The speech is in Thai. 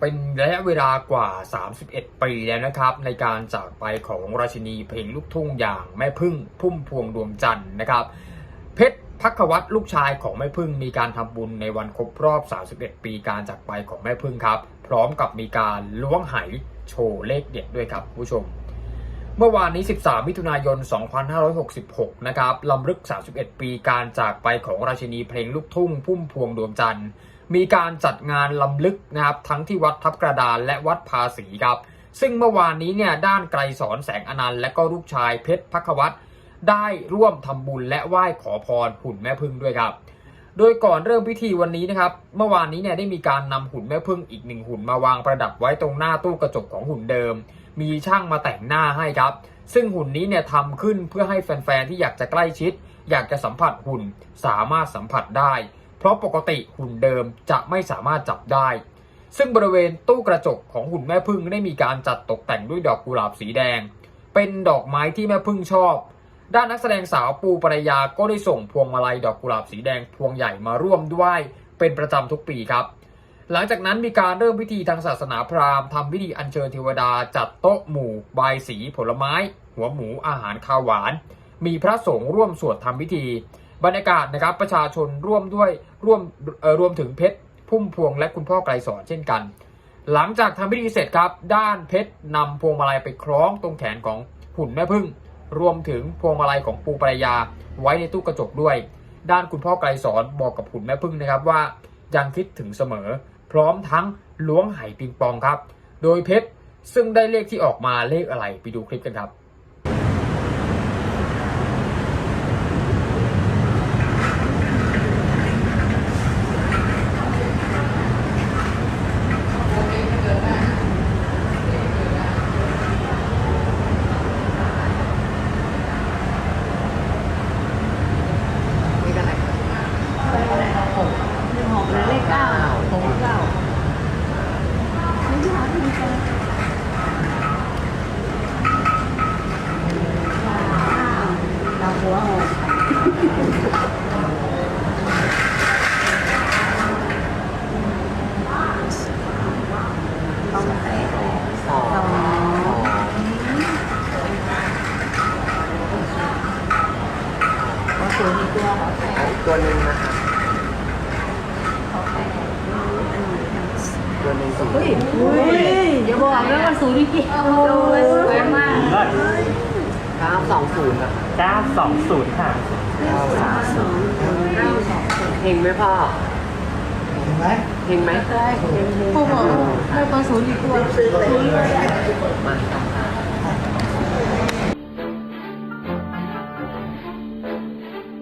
เป็นระยะเวลากว่า 31 ปีแล้วนะครับ ในการจากไปของราชินีเพลงลูกทุ่งอย่างแม่พึ่งพุ่มพวงดวงจันทร์นะครับ เพชรพักวัตรลูกชายของแม่พึ่งมีการทำบุญในวันครบรอบ 31 ปีการจากไปของแม่พึ่งครับ พร้อมกับมีการล้วงไหโชว์เลขเด็ดด้วยครับผู้ชม เมื่อวานนี้ 13 มิถุนายน 2566 นะครับลำลึก 31 ปีการจากไปของราชินีเพลงลูกทุ่งพุ่มพวงดวงจันทร์ มีการจัดงานลำลึกนะครับทั้งที่วัดทับกระดานและวัดภาษีครับ ซึ่งเมื่อวานนี้เนี่ยด้านไกรสอนแสงอนันต์และก็ลูกชายเพชรพักวัตรได้ร่วมทำบุญและไหว้ขอพรหุ่นแม่พึ่งด้วยครับ โดยก่อนเริ่มพิธีวันนี้นะครับเมื่อวานนี้เนี่ยได้มีการนำหุ่นแม่พึ่งอีกหนึ่งหุ่นมาวางประดับไว้ตรงหน้าตู้กระจกของหุ่นเดิม มีช่างมาแต่งหน้าให้ครับ ซึ่งหุ่นนี้เนี่ยทำขึ้นเพื่อให้แฟนๆที่อยากจะใกล้ชิด อยากจะสัมผัสหุ่นสามารถสัมผัสได้ เพราะปกติหุ่นเดิมจะไม่สามารถจับได้ ซึ่งบริเวณตู้กระจกของหุ่นแม่พึ่งได้มีการจัดตกแต่งด้วยดอกกุหลาบสีแดง เป็นดอกไม้ที่แม่พึ่งชอบ ด้านนักแสดงสาวปูปรยาก็ได้ส่งพวงมาลัยดอกกุหลาบสีแดงพวงใหญ่มาร่วมด้วยเป็นประจำทุกปีครับหลังจากนั้นมีการเริ่มพิธีทางศาสนาพราหมณ์ทำพิธีอัญเชิญเทวดาจัดโต๊ะหมู่บายสีผลไม้ หัวหมูอาหารคาวหวาน มีพระสงฆ์ร่วมสวดทำพิธี บรรยากาศนะครับประชาชนร่วมด้วยร่วมรวมถึงเพชรพุ่มพวงและคุณพ่อไกรสอนเช่นกัน หลังจากทำพิธีเสร็จครับ ด้านเพชรนำพวงมาลัยไปคล้องตรงแขนของหุ่นแม่พึ่ง รวมถึงพวงมาลัยของปูปรายา ไว้ในตู้กระจกด้วย ด้านคุณพ่อไกรสอนบอกกับหุ่นแม่พึ่งนะครับว่ายังคิดถึงเสมอ พร้อมทั้งล้วงไห่ปิงปองครับ โดยเพชรซึ่งได้เลขที่ออกมาเลขอะไรไปดูคลิปกันครับ นี่กันไหนครับ หกหกเลขเก้าหกเก้าเราหัวหก ต้องเตะสองสองก็คือมีตัวขาแตะอีกตัวหนึ่งนะคะขาแตะตัวหนึ่งสี่เฮ้ยอย่าบอกนะว่าสูงจริงๆโอ้ยสวยมาก เก้าสองศูนย์นะคะ 920 ค่ะ เก้าสามสองเก้าสองเฮงไหมพ่อเห็นไหมเฮงไหม ได้พ่อบอกไม่ประสูนอีกตัวซื้อเลย มา